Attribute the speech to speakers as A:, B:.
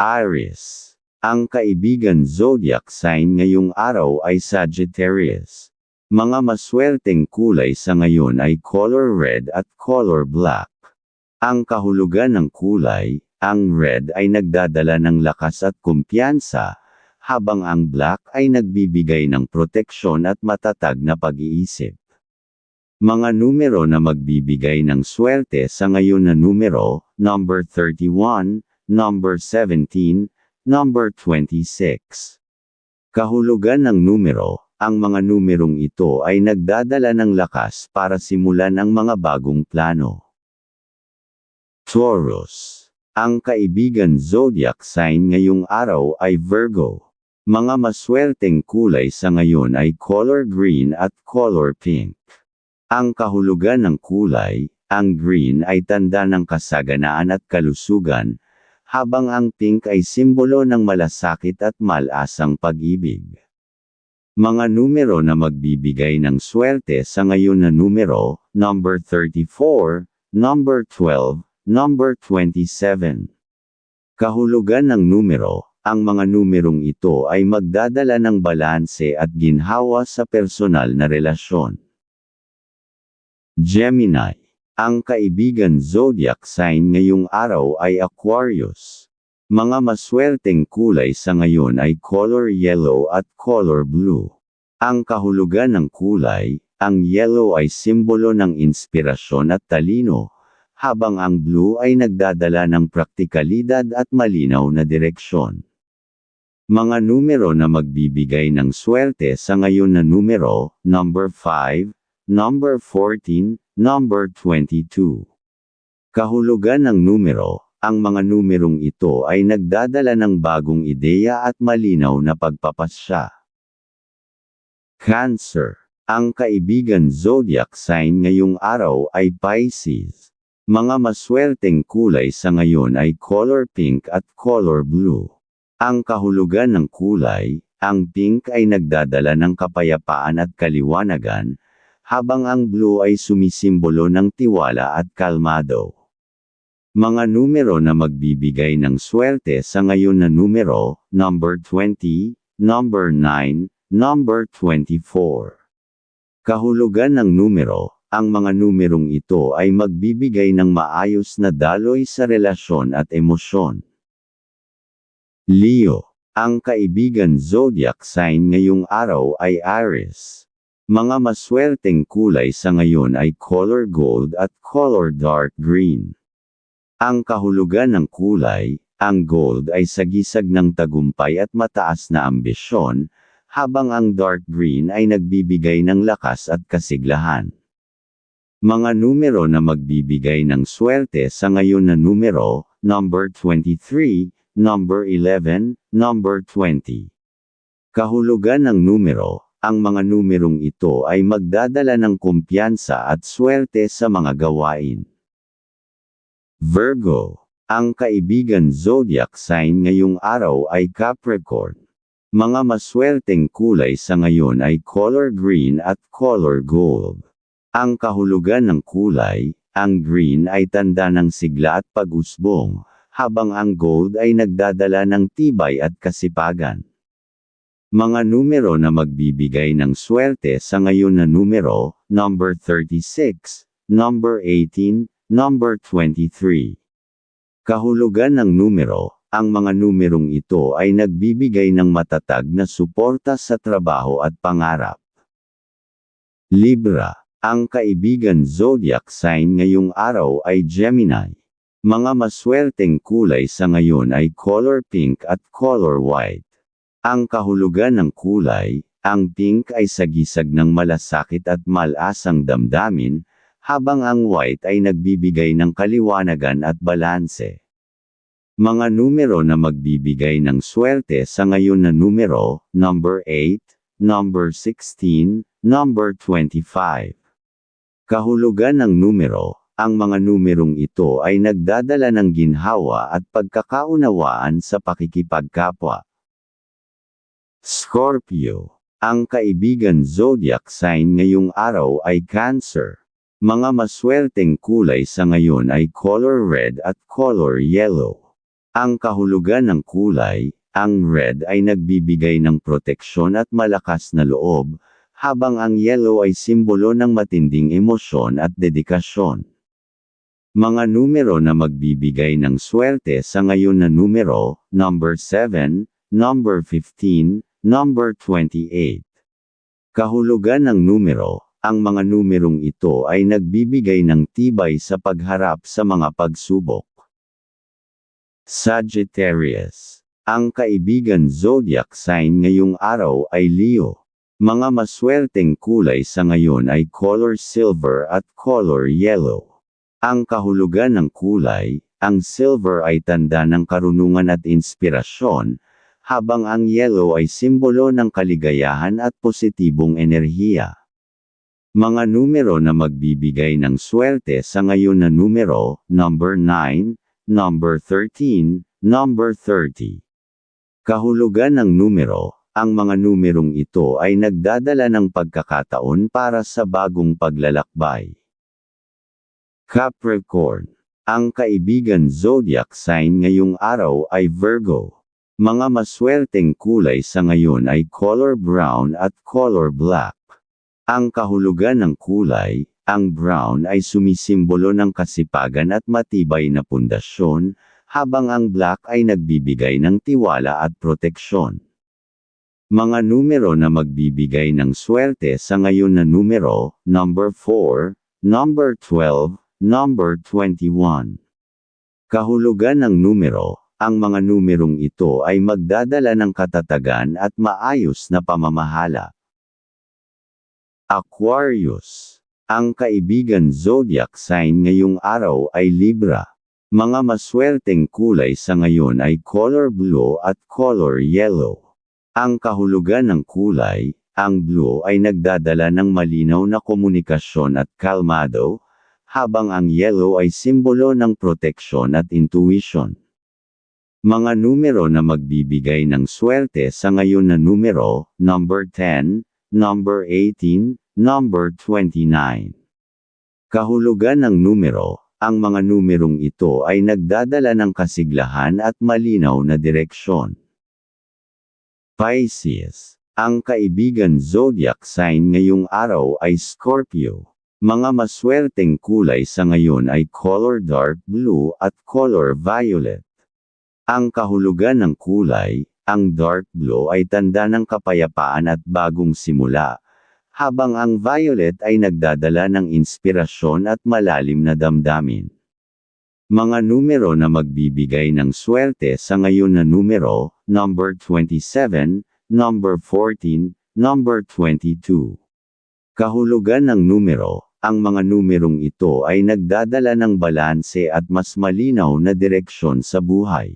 A: Aries. Ang kaibigan zodiac sign ngayong araw ay Sagittarius. Mga maswerteng kulay sa ngayon ay color red at color black. Ang kahulugan ng kulay, ang red ay nagdadala ng lakas at kumpiyansa, habang ang black ay nagbibigay ng proteksyon at matatag na pag-iisip. Mga numero na magbibigay ng swerte sa ngayon na numero, number 31, number 17, number 26. Kahulugan ng numero, ang mga numerong ito ay nagdadala ng lakas para simulan ang mga bagong plano. Taurus. Ang kaibigan zodiac sign ngayong araw ay Virgo. Mga maswerteng kulay sa ngayon ay color green at color pink. Ang kahulugan ng kulay, ang green ay tanda ng kasaganaan at kalusugan, habang ang pink ay simbolo ng malasakit at malasang pag-ibig. Mga numero na magbibigay ng swerte sa ngayon na numero, number 34, number 12, number 27. Kahulugan ng numero, ang mga numerong ito ay magdadala ng balanse at ginhawa sa personal na relasyon. Gemini. Ang kaibigan zodiac sign ngayong araw ay Aquarius. Mga maswerteng kulay sa ngayon ay color yellow at color blue. Ang kahulugan ng kulay, ang yellow ay simbolo ng inspirasyon at talino, habang ang blue ay nagdadala ng praktikalidad at malinaw na direksyon. Mga numero na magbibigay ng swerte sa ngayon na numero, number 5, number 14, number 22. Kahulugan ng numero, ang mga numerong ito ay nagdadala ng bagong ideya at malinaw na pagpapasya. Cancer. Ang kaibigan zodiac sign ngayong araw ay Pisces. Mga maswerteng kulay sa ngayon ay color pink at color blue. Ang kahulugan ng kulay, ang pink ay nagdadala ng kapayapaan at kaliwanagan, habang ang blue ay sumisimbolo ng tiwala at kalmado. Mga numero na magbibigay ng swerte sa ngayon na numero, number 20, number 9, number 24. Kahulugan ng numero, ang mga numerong ito ay magbibigay ng maayos na daloy sa relasyon at emosyon. Leo. Ang kaibigan zodiac sign ngayong araw ay Aries. Mga maswerteng kulay sa ngayon ay color gold at color dark green. Ang kahulugan ng kulay, ang gold ay sagisag ng tagumpay at mataas na ambisyon, habang ang dark green ay nagbibigay ng lakas at kasiglahan. Mga numero na magbibigay ng swerte sa ngayon na numero, number 23, number 11, number 20. Kahulugan ng numero, ang mga numerong ito ay magdadala ng kumpiyansa at swerte sa mga gawain. Virgo. Ang kaibigan zodiac sign ngayong araw ay Capricorn. Mga maswerteng kulay sa ngayon ay color green at color gold. Ang kahulugan ng kulay, ang green ay tanda ng sigla at pag-usbong, habang ang gold ay nagdadala ng tibay at kasipagan. Mga numero na magbibigay ng swerte sa ngayon na numero, number 36, number 18, Number 23. Kahulugan ng numero, ang mga numerong ito ay nagbibigay ng matatag na suporta sa trabaho at pangarap. Libra. Ang kaibigan zodiac sign ngayong araw ay Gemini. Mga maswerteng kulay sa ngayon ay color pink at color white. Ang kahulugan ng kulay, ang pink ay sagisag ng malasakit at malasang damdamin, habang ang white ay nagbibigay ng kaliwanagan at balanse. Mga numero na magbibigay ng swerte sa ngayon na numero, number 8, number 16, number 25. Kahulugan ng numero, ang mga numerong ito ay nagdadala ng ginhawa at pagkakaunawaan sa pakikipagkapwa. Scorpio. Ang kaibigan zodiac sign ngayong araw ay Cancer. Mga maswerteng kulay sa ngayon ay color red at color yellow. Ang kahulugan ng kulay, ang red ay nagbibigay ng proteksyon at malakas na loob, habang ang yellow ay simbolo ng matinding emosyon at dedikasyon. Mga numero na magbibigay ng swerte sa ngayon na numero, number 7, number 15, number 28. Kahulugan ng numero, ang mga numerong ito ay nagbibigay ng tibay sa pagharap sa mga pagsubok. Sagittarius. Ang kaibigan zodiac sign ngayong araw ay Leo. Mga maswerteng kulay sa ngayon ay color silver at color yellow. Ang kahulugan ng kulay, ang silver ay tanda ng karunungan at inspirasyon, habang ang yellow ay simbolo ng kaligayahan at positibong enerhiya. Mga numero na magbibigay ng swerte sa ngayon na numero, number 9, number 13, number 30. Kahulugan ng numero, ang mga numerong ito ay nagdadala ng pagkakataon para sa bagong paglalakbay. Capricorn. Ang kaibigan zodiac sign ngayong araw ay Virgo. Mga maswerteng kulay sa ngayon ay color brown at color black. Ang kahulugan ng kulay, ang brown ay sumisimbolo ng kasipagan at matibay na pundasyon, habang ang black ay nagbibigay ng tiwala at proteksyon. Mga numero na magbibigay ng swerte sa ngayon na numero, number 4, number 12, number 21. Kahulugan ng numero, ang mga numerong ito ay magdadala ng katatagan at maayos na pamamahala. Aquarius. Ang kaibigan zodiac sign ngayong araw ay Libra. Mga maswerteng kulay sa ngayon ay color blue at color yellow. Ang kahulugan ng kulay, ang blue ay nagdadala ng malinaw na komunikasyon at kalmado, habang ang yellow ay simbolo ng proteksyon at intuition. Mga numero na magbibigay ng swerte sa ngayon na numero, number 10, number 18, number 29. Kahulugan ng numero, ang mga numerong ito ay nagdadala ng kasiglahan at malinaw na direksyon. Pisces. Ang kaibigan zodiac sign ngayong araw ay Scorpio. Mga maswerteng kulay sa ngayon ay color dark blue at color violet. Ang kahulugan ng kulay, ang dark blue ay tanda ng kapayapaan at bagong simula, habang ang violet ay nagdadala ng inspirasyon at malalim na damdamin. Mga numero na magbibigay ng swerte sa ngayon na numero, number 27, number 14, number 22. Kahulugan ng numero, ang mga numerong ito ay nagdadala ng balanse at mas malinaw na direksyon sa buhay.